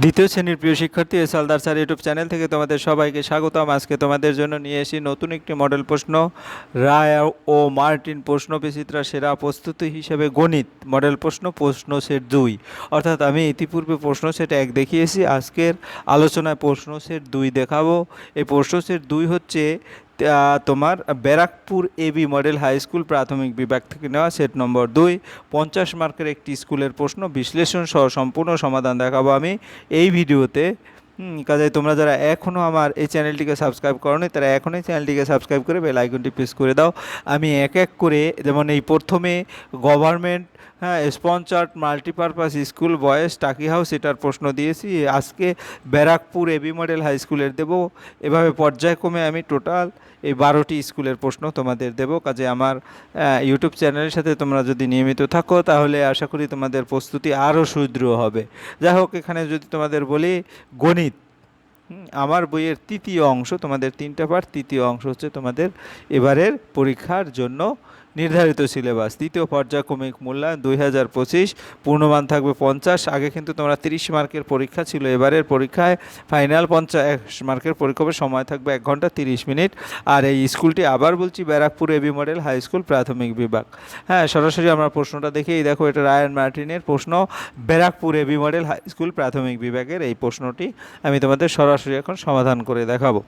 দ্বিতীয় শ্রেণির প্রিয় শিক্ষার্থী এস আলদার স্যার ইউটিউব চ্যানেল থেকে তোমাদের সবাইকে স্বাগতম। আজকে তোমাদের জন্য নিয়ে এসি নতুন একটি মডেল প্রশ্ন। রায় ও মার্টিন প্রশ্ন বিচিত্রা সেরা প্রস্তুতি হিসেবে গণিত মডেল প্রশ্ন প্রশ্ন সেট দুই। অর্থাৎ আমি ইতিপূর্বে প্রশ্ন সেট এক দেখিয়েছি, আজকের আলোচনায় প্রশ্ন সেট দুই দেখাবো। এই প্রশ্ন সেট দুই হচ্ছে তোমার Barrackpore AB model high school প্রাথমিক বিভাগ থেকে নেওয়া সেট নম্বর দুই। পঞ্চাশ মার্কের একটি স্কুলের প্রশ্ন বিশ্লেষণ সহ সম্পূর্ণ সমাধান দেখাবো আমি। এই ভিডিওতে কাজে তোমরা যারা এখনও আমার এই চ্যানেলটিকে সাবস্ক্রাইব করনি, তারা এখনই চ্যানেলটিকে সাবস্ক্রাইব করে বেল আইকনটি প্রেস করে দাও। আমি এক এক করে যেমন এই প্রথমে গভর্নমেন্ট হ্যাঁ sponsored multipurpose school boys Taki house এটার প্রশ্ন দিয়েছি। আজকে ব্যারাকপুর এবি মডেল হাই স্কুলের দেবো। এভাবে পর্যায়ক্রমে আমি টোটাল এই বারোটি স্কুলের প্রশ্ন তোমাদের দেবো। কাজে আমার ইউটিউব চ্যানেলের সাথে তোমরা যদি নিয়মিত থাকো, তাহলে আশা করি তোমাদের প্রস্তুতি আরও সুদৃঢ় হবে। যাই হোক, এখানে যদি তোমাদের বলি গণিত। আমার বইয়ের তৃতীয় অংশ তোমাদের তিনটা পার্ট তৃতীয় অংশ হচ্ছে তোমাদের এবারের পরীক্ষার জন্য নির্ধারিত সিলেবাস। তৃতীয় পর্যায়ক্রমিক মূল্যায়ন দুই হাজার পঁচিশ, পূর্ণমান থাকবে পঞ্চাশ, আগে কিন্তু তোমরা তিরিশ মার্কের পরীক্ষা ছিল, এবারের পরীক্ষায় ফাইনাল পঞ্চাশ মার্কের পরীক্ষা সময় থাকবে এক ঘণ্টা তিরিশ মিনিট। আর এই স্কুলটি আবার বলছি Barrackpore AB model high school প্রাথমিক বিভাগ। হ্যাঁ সরাসরি আমরা প্রশ্নটা দেখি। এই দেখো, এটা রায়ান মার্টিনের প্রশ্ন। Barrackpore AB model high school প্রাথমিক বিভাগের এই প্রশ্নটি আমি তোমাদের সরাসরি এখন সমাধান করে দেখাবো।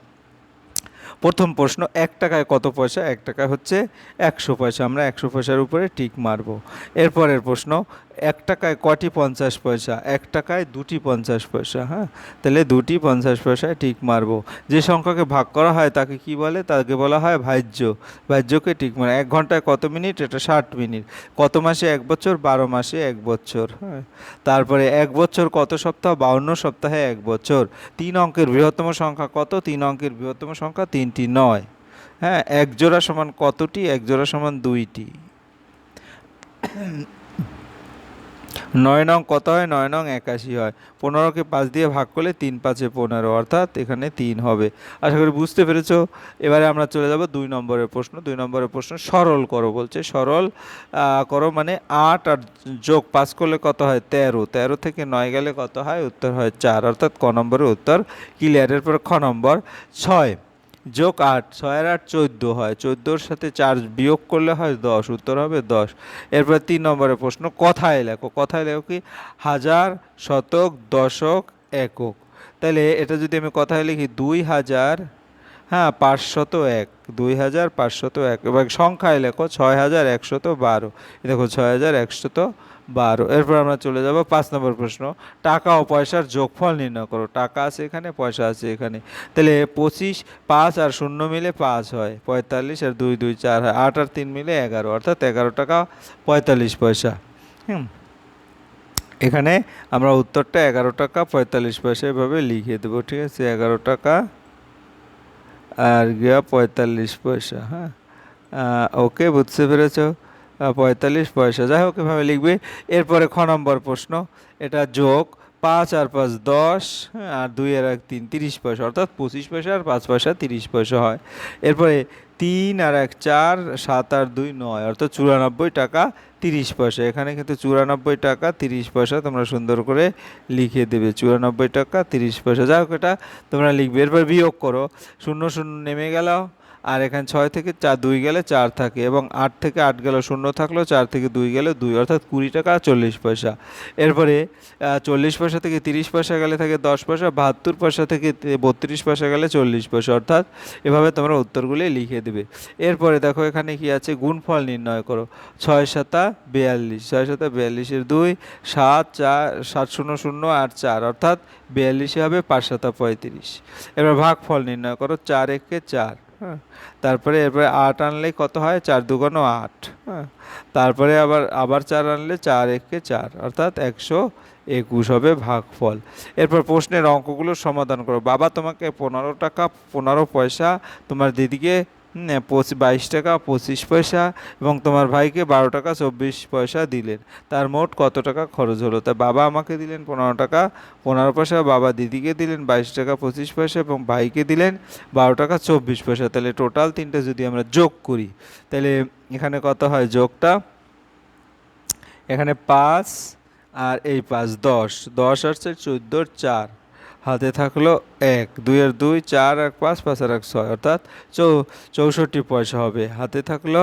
প্রথম প্রশ্ন, এক টাকায় কত পয়সা? এক টাকা হচ্ছে একশো পয়সা। আমরা একশো পয়সার উপরে টিক মারব। এরপরের প্রশ্ন এক টাকায় কটি পঞ্চাশ পয়সা? এক টাকায় দুটি পঞ্চাশ পয়সা হ্যাঁ? তাহলে দুটি পঞ্চাশ পয়সায় টিক মারব। যে সংখ্যাকে ভাগ করা হয় তাকে কি বলে? তাকে বলা হয় ভাজ্য। ভাজ্যকে টিক মারে। এক ঘন্টায় কত মিনিট? এটা ষাট মিনিট। কত মাসে? এক বছর। বারো মাসে? এক বছর হ্যাঁ? তারপরে এক বছর কত সপ্তাহ? বাউন্ন সপ্তাহে এক বছর। তিন অঙ্কের বৃহত্তম সংখ্যা কত? তিন অঙ্কের বৃহত্তম সংখ্যা তিনটি নয় হ্যাঁ? এক জোড়া সমান কতটি? এক জোড়া সমান দুইটি। নয় নং কত হয়? নয় নং একাশি হয়। পনেরোকে পাঁচ দিয়ে ভাগ করলে তিন পাঁচে পনেরো, অর্থাৎ এখানে তিন হবে। আশা করি বুঝতে পেরেছ? এবারে আমরা চলে যাব দুই নম্বরের প্রশ্ন। দুই নম্বরের প্রশ্ন সরল করো বলছে। সরল করো মানে আট আর যোগ পাঁচ করলে কত হয়? তেরো। তেরো থেকে নয় গেলে কত হয়? উত্তর হয় চার। অর্থাৎ ক নম্বরের উত্তর ক্লিয়ারের পর খ নম্বর ছয়। যোগ আট, ছয়ের আট চোদ্দ হয়। চোদ্দোর সাথে চার বিয়োগ করলে হয় দশ, উত্তর হবে দশ। এরপর তিন নম্বরের প্রশ্ন, কথায় লেখো। কথায় লেখো কি? হাজার শতক দশক একক। তাহলে এটা যদি আমি কথায় লিখি, দুই হাজার হ্যাঁ পাঁচশত এক, দুই হাজার পাঁচশত এক, এবার সংখ্যায় লেখো, ছয় হাজার একশত বারো। দেখো, ছয় হাজার একশত বারো। এরপর আমরা চলে যাব পাঁচ নম্বর প্রশ্ন। টাকা ও পয়সার যোগফল নির্ণয় করো। টাকা আছে এখানে, পয়সা আছে এখানে। তাহলে পঁচিশ, পাঁচ আর শূন্য মিলে পাঁচ হয়। পঁয়তাল্লিশ আর দুই দুই, চার হয়। আট আর তিন মিলে এগারো। অর্থাৎ এগারো টাকা পঁয়তাল্লিশ পয়সা। হুম। এখানে আমরা উত্তরটা এগারো টাকা পঁয়তাল্লিশ পয়সা এভাবে লিখে দেবো, ঠিক আছে? এগারো টাকা আর গিয়া পঁয়তাল্লিশ পয়সা হ্যাঁ? ওকে বুঝতে পেরেছ? পঁয়তাল্লিশ পয়সা। যাই হোক এভাবে লিখবে। এরপরে খ নম্বর প্রশ্ন। এটা যোগ পাঁচ আর পাঁচ দশ হ্যাঁ, আর দুই আর এক তিন তিরিশ পয়সা। অর্থাৎ পঁচিশ পয়সা আর পাঁচ পয়সা তিরিশ পয়সা হয়। এরপরে তিন আর এক, চার, সাত আর দুই, নয়। অর্থাৎ চুরানব্বই টাকা তিরিশ পয়সা। এখানে কিন্তু চুরানব্বই টাকা তিরিশ পয়সা তোমরা সুন্দর করে লিখে দেবে। চুরানব্বই টাকা তিরিশ পয়সা। যাই হোক এটা তোমরা লিখবে। এরপর বিয়োগ করো। শূন্য শূন্য নেমে গেল। আর এখানে ছয় থেকে চার, দুই গেলে চার থাকে এবং আট থেকে আট গেল শূন্য থাকল চার থেকে দুই গেলে দুই, অর্থাৎ কুড়ি টাকা চল্লিশ পয়সা। এরপরে চল্লিশ পয়সা থেকে তিরিশ পয়সা গেলে থাকে দশ পয়সা, বাহাত্তর পয়সা থেকে বত্রিশ পয়সা গেলে চল্লিশ পয়সা, অর্থাৎ এভাবে তোমরা উত্তরগুলি লিখে দেবে। এরপরে দেখো এখানে কি আছে, গুণফল নির্ণয় করো। ছয় সাতা বিয়াল্লিশ, ছয় সাতা বিয়াল্লিশের দুই, সাত চার, সাত শূন্য শূন্য আর চার, অর্থাৎ বিয়াল্লিশে হবে পাঁচ সাতা পঁয়ত্রিশ। এবার ভাগফল নির্ণয় করো, চার একে চার। হ্যাঁ। তারপরে এরপরে আট আনলে কত হয়? চার দুগুণ আট। হ্যাঁ। তারপরে আবার আবার চার আনলে চার একে চার, অর্থাৎ একশো একুশ হবে ভাগফল। এরপর প্রশ্নের অঙ্কগুলো সমাধান করো। বাবা, তোমাকে পনেরো টাকা, পনেরো পয়সা তোমার দিদিকে বাইশ টাকা, পঁচিশ পয়সা এবং তোমার ভাইকে বারো টাকা, চব্বিশ পয়সা দিলেন। তার মোট কত টাকা খরচ হলো? তা বাবা আমাকে দিলেন পনেরো টাকা, পনেরো পয়সা বাবা দিদিকে দিলেন বাইশ টাকা, পঁচিশ পয়সা এবং ভাইকে দিলেন বারো টাকা, চব্বিশ পয়সা। তাহলে টোটাল তিনটে যদি আমরা যোগ করি, তাহলে এখানে কত হয় যোগটা? এখানে পাঁচ আর এই পাঁচ, দশ। দশ আসছে চোদ্দোর চার। হাতে থাকল এক, দুইয়ের দুই, চার, এক, পাঁচ পাঁচ, আর এক, ছয়, অর্থাৎ চৌ, চৌষট্টি পয়সা হবে। হাতে থাকল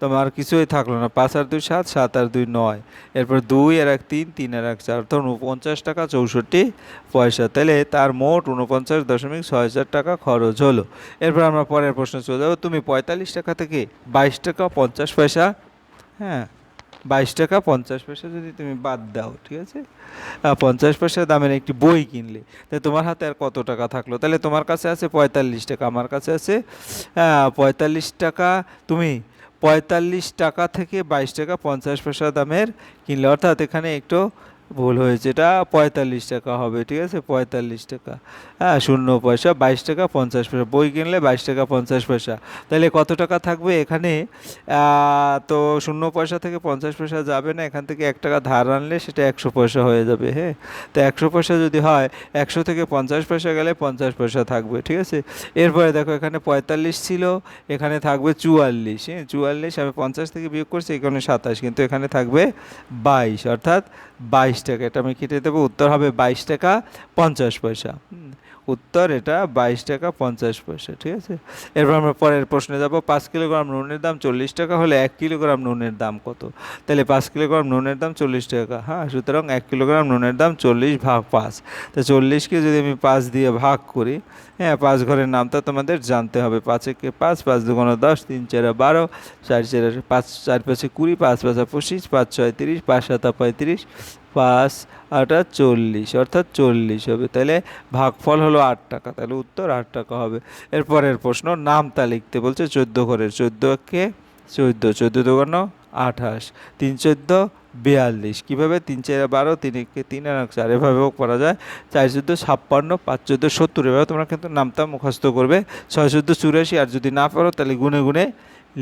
তোমার কিছুই থাকল না, পাঁচ আর দুই সাত সাত আর দুই নয়। এরপর দুই আর এক তিন তিন আর এক চার, অর্থাৎ উনপঞ্চাশ টাকা চৌষট্টি পয়সা। তাহলে তার মোট উনপঞ্চাশ দশমিক ছয় হাজার টাকা খরচ হলো। এরপর আমরা পরের প্রশ্ন চলে যাব। তুমি পঁয়তাল্লিশ টাকা থেকে বাইশ টাকা পঞ্চাশ পয়সা হ্যাঁ বাইশ টাকা, পঞ্চাশ পয়সা যদি তুমি বাদ দাও, ঠিক আছে? পঞ্চাশ পয়সা দামের একটি বই কিনলে তাহলে তোমার হাতে আর কত টাকা থাকল? তাহলে তোমার কাছে আছে পঁয়তাল্লিশ টাকা, আমার কাছে আছে পঁয়তাল্লিশ টাকা, তুমি পঁয়তাল্লিশ টাকা থেকে বাইশ টাকা, পঞ্চাশ পয়সা দামের কিনলে, অর্থাৎ এখানে একটু ভুল হয়েছে। এটা পঁয়তাল্লিশ টাকা হবে, ঠিক আছে? পঁয়তাল্লিশ টাকা। হ্যাঁ শূন্য পয়সা, বাইশ টাকা পঞ্চাশ পয়সা। বই কিনলে বাইশ টাকা পঞ্চাশ পয়সা। তাহলে কত টাকা থাকবে এখানে? তো শূন্য পয়সা থেকে পঞ্চাশ পয়সা যাবে না, এখান থেকে এক টাকা ধার আনলে সেটা একশো পয়সা হয়ে যাবে হ্যাঁ? তো একশো পয়সা যদি হয়, একশো থেকে পঞ্চাশ পয়সা গেলে পঞ্চাশ পয়সা থাকবে, ঠিক আছে? এরপরে দেখো এখানে পঁয়তাল্লিশ ছিল, এখানে থাকবে চুয়াল্লিশ হ্যাঁ? চুয়াল্লিশ, আমি পঞ্চাশ থেকে বিয়োগ করছি, এখানে সাতাশ, কিন্তু এখানে থাকবে বাইশ, অর্থাৎ বাইশ টাকা, এটা আমি কেটে দেবো, উত্তর হবে বাইশ টাকা পঞ্চাশ পয়সা। উত্তর এটা বাইশ টাকা পঞ্চাশ পয়সা, ঠিক আছে? এরপর আমরা পরের প্রশ্নে যাব, পাঁচ কিলোগ্রাম নুনের দাম চল্লিশ টাকা হলে এক কিলোগ্রাম নুনের দাম কত? তাহলে পাঁচ কিলোগ্রাম নুনের দাম চল্লিশ টাকা হ্যাঁ? সুতরাং এক কিলোগ্রাম নুনের দাম চল্লিশ ভাগ পাঁচ। তো চল্লিশকে যদি আমি পাঁচ দিয়ে ভাগ করি হ্যাঁ পাঁচ ঘরের নামটা তোমাদের জানতে হবে। পাঁচ একে পাঁচ পাঁচ দুগুণ দশ, তিন চারে বারো, চার চারে পাঁচ, চার পাঁচে কুড়ি, পাঁচ পাঁচা পঁচিশ, পাঁচ ছয় তিরিশ, পাঁচ সাতা পঁয়ত্রিশ পাঁচ আটা চল্লিশ, অর্থাৎ চল্লিশ হবে। তাহলে ভাগফল হলো আট টাকা, তাহলে উত্তর আট টাকা হবে। এরপরের প্রশ্ন, নামতা লিখতে বলছে চোদ্দ ঘরের, চোদ্দোকে চোদ্দ চোদ্দ দুগুণ আঠাশ, তিন চোদ্দ, বিয়াল্লিশ। কীভাবে? তিন চার বারো, তিন তিন আর চার। এভাবেও করা যায়। চার চোদ্দ, ছাপ্পান্ন, পাঁচ চোদ্দ, সত্তর। এভাবে তোমরা কিন্তু নামতা মুখস্থ করবে। ছয় চোদ্দ, চুরাশি। আর যদি না পারো, তাহলে গুনে গুনে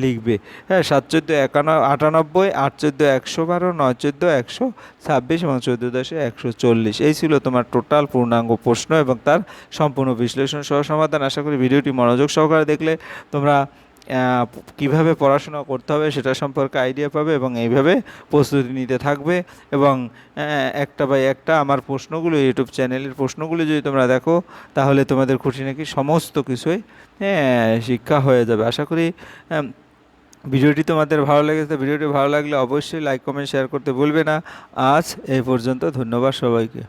লিখবে। হ্যাঁ সাত চোদ্দ, একান্ন, আটানব্বই, আট চোদ্দ, একশো বারো, নয় চোদ্দ, একশো ছাব্বিশ এবং চোদ্দ দশে একশো চল্লিশ। এই ছিল তোমার টোটাল পূর্ণাঙ্গ প্রশ্ন এবং তার সম্পূর্ণ বিশ্লেষণ সহ সমাধান। আশা করি ভিডিওটি মনোযোগ সহকারে দেখলে তোমরা কীভাবে পড়াশোনা করতে হবে সেটা সম্পর্কে আইডিয়া পাবে এবং এইভাবে প্রস্তুতি নিতে থাকবে। এবং একটা বাই একটা আমার প্রশ্নগুলো ইউটিউব চ্যানেলের প্রশ্নগুলো যদি তোমরা দেখো তাহলে তোমাদের খুঁটিনাটি সমস্ত কিছুই হ্যাঁ, শিক্ষা হয়ে যাবে। আশা করি ভিডিওটি তোমাদের ভালো লেগেছে। ভিডিওটি ভালো লাগলে অবশ্যই লাইক কমেন্ট শেয়ার করতে ভুলবে না। আজ এই পর্যন্ত ধন্যবাদ সবাইকে।